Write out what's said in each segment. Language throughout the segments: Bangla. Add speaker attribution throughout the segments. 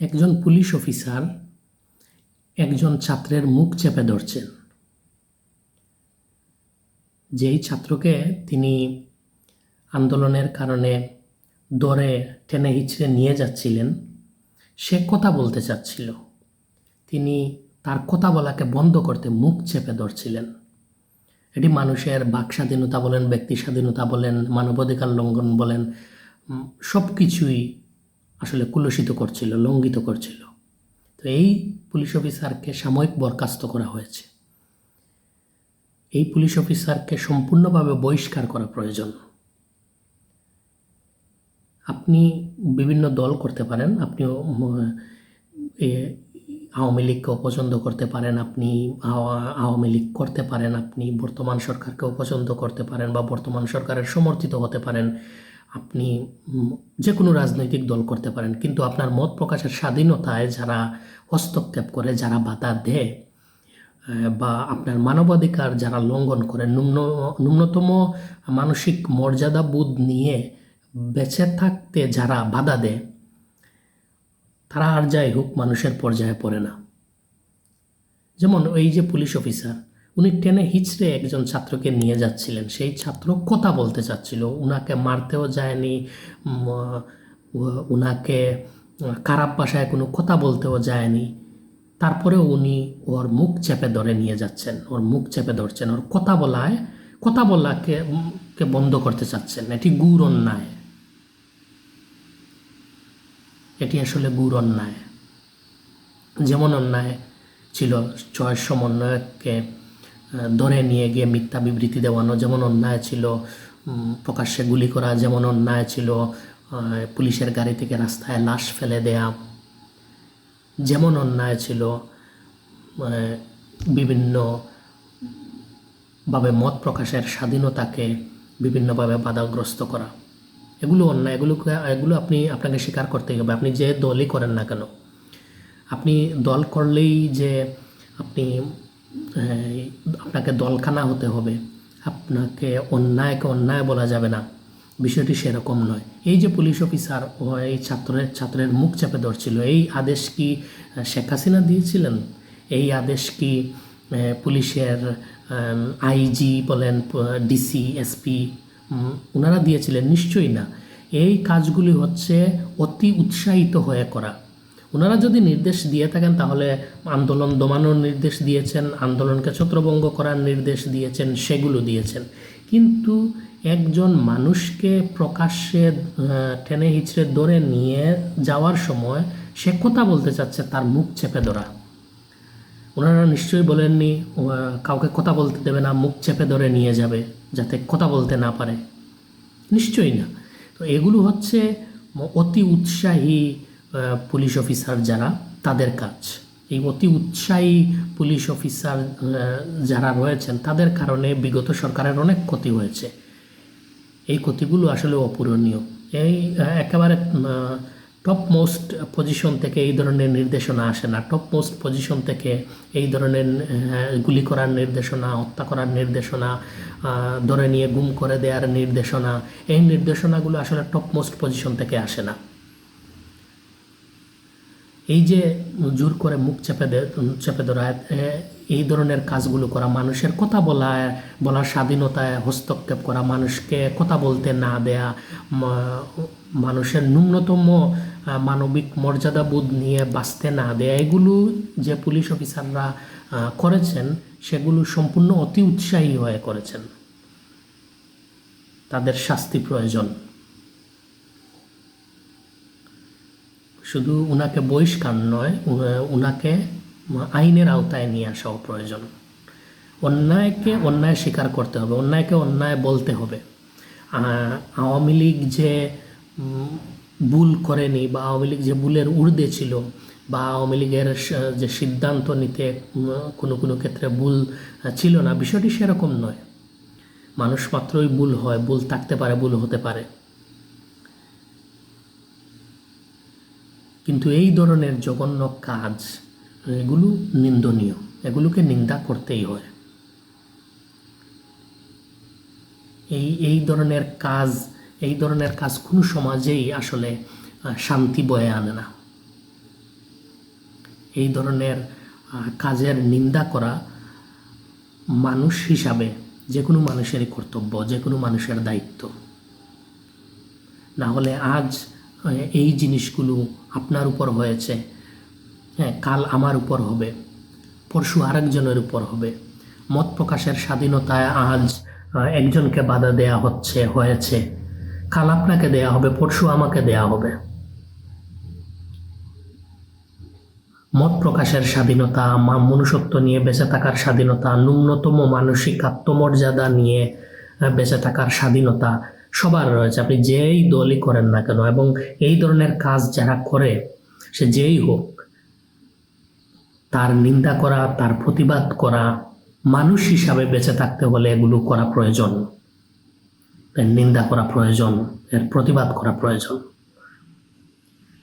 Speaker 1: একজন পুলিশ অফিসার একজন ছাত্রের মুখ চেপে ধরছেন। যেই ছাত্রকে তিনি আন্দোলনের কারণে দরে টেনে হিচড়ে নিয়ে যাচ্ছিলেন, সে কথা বলতে চাচ্ছিল। তিনি তার কথা বলাকে বন্ধ করতে মুখ চেপে ধরছিলেন। এটি মানুষের বাক স্বাধীনতা বলেন ব্যক্তি স্বাধীনতা বলেন, মানবাধিকার লঙ্ঘন বলেন সব কিছুই আসলে কুলসিত করছিল, লঙ্ঘিত করছিল। তো এই পুলিশ অফিসারকে সাময়িক বরখাস্ত করা হয়েছে। এই পুলিশ অফিসারকে সম্পূর্ণভাবে বহিষ্কার করা প্রয়োজন। আপনি বিভিন্ন দল করতে পারেন, আপনিও আওয়ামী লীগকে অপছন্দ করতে পারেন, আপনি আওয়ামী লীগ করতে পারেন, আপনি বর্তমান সরকারকে অপছন্দ করতে পারেন বা বর্তমান সরকারের সমর্থিত হতে পারেন। আপনি যে কোনো রাজনৈতিক দল করতে পারেন, কিন্তু আপনার মত প্রকাশের স্বাধীনতায় যারা হস্তক্ষেপ করে, যারা বাধা দেয় বা আপনার মানবাধিকার যারা লঙ্ঘন করে, ন্যূন, ন্যূনতম মানসিক মর্যাদা বোধ নিয়ে বেঁচে থাকতে যারা বাধা দেয়, তারা আর যাই হোক মানুষের পর্যায়ে পড়ে না। যেমন এই যে পুলিশ অফিসার উনি টেনে হিচড়ে একজন ছাত্রকে নিয়ে যাচ্ছিলেন। সেই ছাত্র কথা বলতে চাচ্ছিল। উনাকে মারতেও যায়নি উনাকে খারাপ ভাষায় কোনো কথা বলতেও যায়নি। তারপরেও উনি ওর মুখ চেপে ধরে নিয়ে যাচ্ছেন। ওর মুখ চেপে ধরছেন। ওর কথা বলায় কথা বলাকে কে বন্ধ করতে চাচ্ছেন এটি গুর অন্যায়। এটি আসলে গুর অন্যায়। যেমন অন্যায় ছিল চয়েস সমন্বয়ককে আহ, ধরে নিয়ে গিয়ে মিথ্যা বিবৃতি দেওয়ানো যেমন অন্যায় ছিল প্রকাশ্যে গুলি করা যেমন অন্যায় ছিল পুলিশের গাড়ি থেকে রাস্তায় লাশ ফেলে দেয়া যেমন অন্যায় ছিল আহ, বিভিন্ন ভাবে মত প্রকাশের স্বাধীনতাকে বিভিন্নভাবে বাধাগ্রস্ত করা। এগুলো অন্যায় এগুলোকে এগুলো আপনি আপনাকে স্বীকার করতেই হবে। আপনি যে দলই করেন না কেন আপনি দল করলেই যে আপনি আপনাকে দলখানা হতে হবে। আপনাকে অন্যায়কে অন্যায় বলা যাবে না। বিষয়টি সেরকম নয়। এই যে পুলিশ অফিসার এই ছাত্রের ছাত্রের মুখ চাপে ধরছিল, এই আদেশ কি শেখ হাসিনা দিয়েছিলেন? এই আদেশ কি পুলিশের আইজি বলেন ডিসি, এসপি ওনারা দিয়েছিলেন? নিশ্চয়ই না। এই কাজগুলি হচ্ছে অতি উৎসাহিত হয়ে করা। ওনারা যদি নির্দেশ দিয়ে থাকেন, তাহলে আন্দোলন দমানোর নির্দেশ দিয়েছেন, আন্দোলনকে ছত্রভঙ্গ করার নির্দেশ দিয়েছেন, সেগুলো দিয়েছেন। কিন্তু একজন মানুষকে প্রকাশ্যে টেনে হিচড়ে ধরে নিয়ে যাওয়ার সময় সে কথা বলতে চাচ্ছে, তার মুখ চেপে ধরা। ওনারা নিশ্চয়ই বলেননি কাউকে কথা বলতে দেবে না, মুখ চেপে ধরে নিয়ে যাবে, যাতে কথা বলতে না পারে। নিশ্চয়ই না। তো এগুলো হচ্ছে অতি উৎসাহী পুলিশ অফিসার যারা, তাদের কাজ। এই অতি উৎসাহী পুলিশ অফিসার যারা রয়েছেন, তাদের কারণে বিগত সরকারের অনেক ক্ষতি হয়েছে। এই ক্ষতিগুলো আসলে অপূরণীয়। এই একেবারে টপ মোস্ট পজিশন থেকে এই ধরনের নির্দেশনা আসে না। টপ মোস্ট পজিশন থেকে এই ধরনের গুলি করার নির্দেশনা, হত্যা করার নির্দেশনা ধরে নিয়ে গুম করে দেওয়ার নির্দেশনা, এই নির্দেশনাগুলো আসলে টপ মোস্ট পজিশন থেকে আসে না। এই যে জোর করে মুখ চেপে চেপে ধরা এই ধরনের কাজগুলো করা, মানুষের কথা বলা, বলার স্বাধীনতায় হস্তক্ষেপ করা, মানুষকে কথা বলতে না দেয়া মানুষের ন্যূনতম মানবিক মর্যাদাবোধ নিয়ে বাঁচতে না দেয়া, এগুলো যে পুলিশ অফিসাররা করেছেন, সেগুলো সম্পূর্ণ অতি উৎসাহী হয়ে করেছেন। তাদের শাস্তি প্রয়োজন। শুধু উনাকে বহিষ্কার নয় উনাকে আইনের আওতায় নিয়ে আসাও প্রয়োজন। অন্যায়কে অন্যায় স্বীকার করতে হবে, অন্যায়কে অন্যায় বলতে হবে। আওয়ামী লীগ যে ভুল করেনি বা আওয়ামী লীগ যে ভুলের ঊর্ধ্বে ছিল বা আওয়ামী লীগের যে সিদ্ধান্ত নিতে কোনো কোনো ক্ষেত্রে ভুল ছিল না, বিষয়টি সেরকম নয়। মানুষ মাত্রই ভুল হয়, ভুল থাকতে পারে, ভুল হতে পারে। কিন্তু এই ধরনের জঘন্য কাজ এগুলো নিন্দনীয়, এগুলোকে নিন্দা করতেই হয়। এই এই ধরনের কাজ, এই ধরনের কাজ কোনো সমাজেই আসলে শান্তি বয়ে আনে না। এই ধরনের কাজের নিন্দা করা মানুষ হিসাবে যে কোনো মানুষেরই কর্তব্য যে কোনো মানুষের দায়িত্ব। না হলে আজ এই জিনিসগুলো আপনার উপর হয়েছে। হ্যাঁ কাল আমার উপর হবে, পরশু আরেকজনের উপর হবে। মত প্রকাশের স্বাধীনতায় আজ একজনকে বাধা দেয়া হচ্ছে, হয়েছে। কাল আপনাকে দেয়া হবে, পরশু আমাকে দেয়া হবে। মত প্রকাশের স্বাধীনতা মনুষ্যত্ব নিয়ে বেঁচে থাকার স্বাধীনতা, ন্যূনতম মানসিক আত্মমর্যাদা নিয়ে বেঁচে থাকার স্বাধীনতা সবার রয়েছে। আপনি যেই দলই করেন না কেন এবং এই ধরনের কাজ যারা করে, সে যেই হোক, তার নিন্দা করা, তার প্রতিবাদ করা, মানুষ হিসাবে বেঁচে থাকতে হলে এগুলো করা প্রয়োজন। এর নিন্দা করা প্রয়োজন, এর প্রতিবাদ করা প্রয়োজন।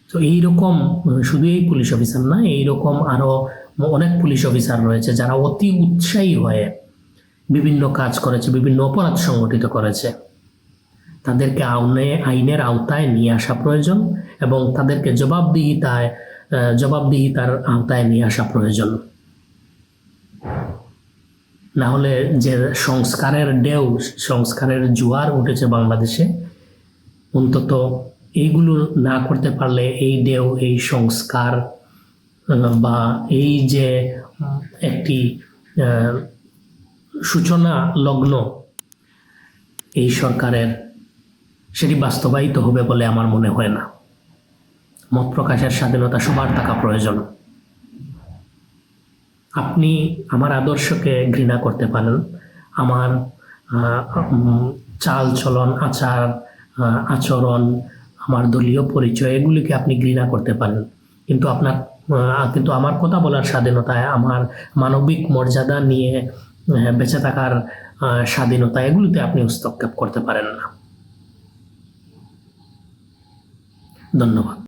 Speaker 1: তো এইরকম, শুধু এই পুলিশ অফিসার না, এইরকম আরও অনেক পুলিশ অফিসার রয়েছে যারা অতি উৎসাহী হয়ে বিভিন্ন কাজ করেছে, বিভিন্ন অপরাধ সংগঠিত করেছে। তাদেরকে আইনে, আইনের আওতায় নিয়ে আসা প্রয়োজন এবং তাদেরকে জবাবদিহিতায় জবাবদিহিতার আওতায় নিয়ে আসা প্রয়োজন। না হলে যে সংস্কারের ডেউ সংস্কারের জোয়ার উঠেছে বাংলাদেশে, অন্তত এইগুলো না করতে পারলে এই ডেউ এই সংস্কার বা এই যে একটি সূচনা লগ্ন, এই সরকারের সেটি বাস্তবায়িত হবে বলে আমার মনে হয় না। মত প্রকাশের স্বাধীনতা সবার থাকা প্রয়োজন। আপনি আমার আদর্শকে ঘৃণা করতে পারেন। আমার চাল চলন, আচার আচরণ, আমার দলীয় পরিচয়, এগুলিকে আপনি ঘৃণা করতে পারেন। কিন্তু আপনার কিন্তু আমার কথা বলার স্বাধীনতায়, আমার মানবিক মর্যাদা নিয়ে বেঁচে থাকার স্বাধীনতা, এগুলিতে আপনি হস্তক্ষেপ করতে পারেন না। ধন্যবাদ।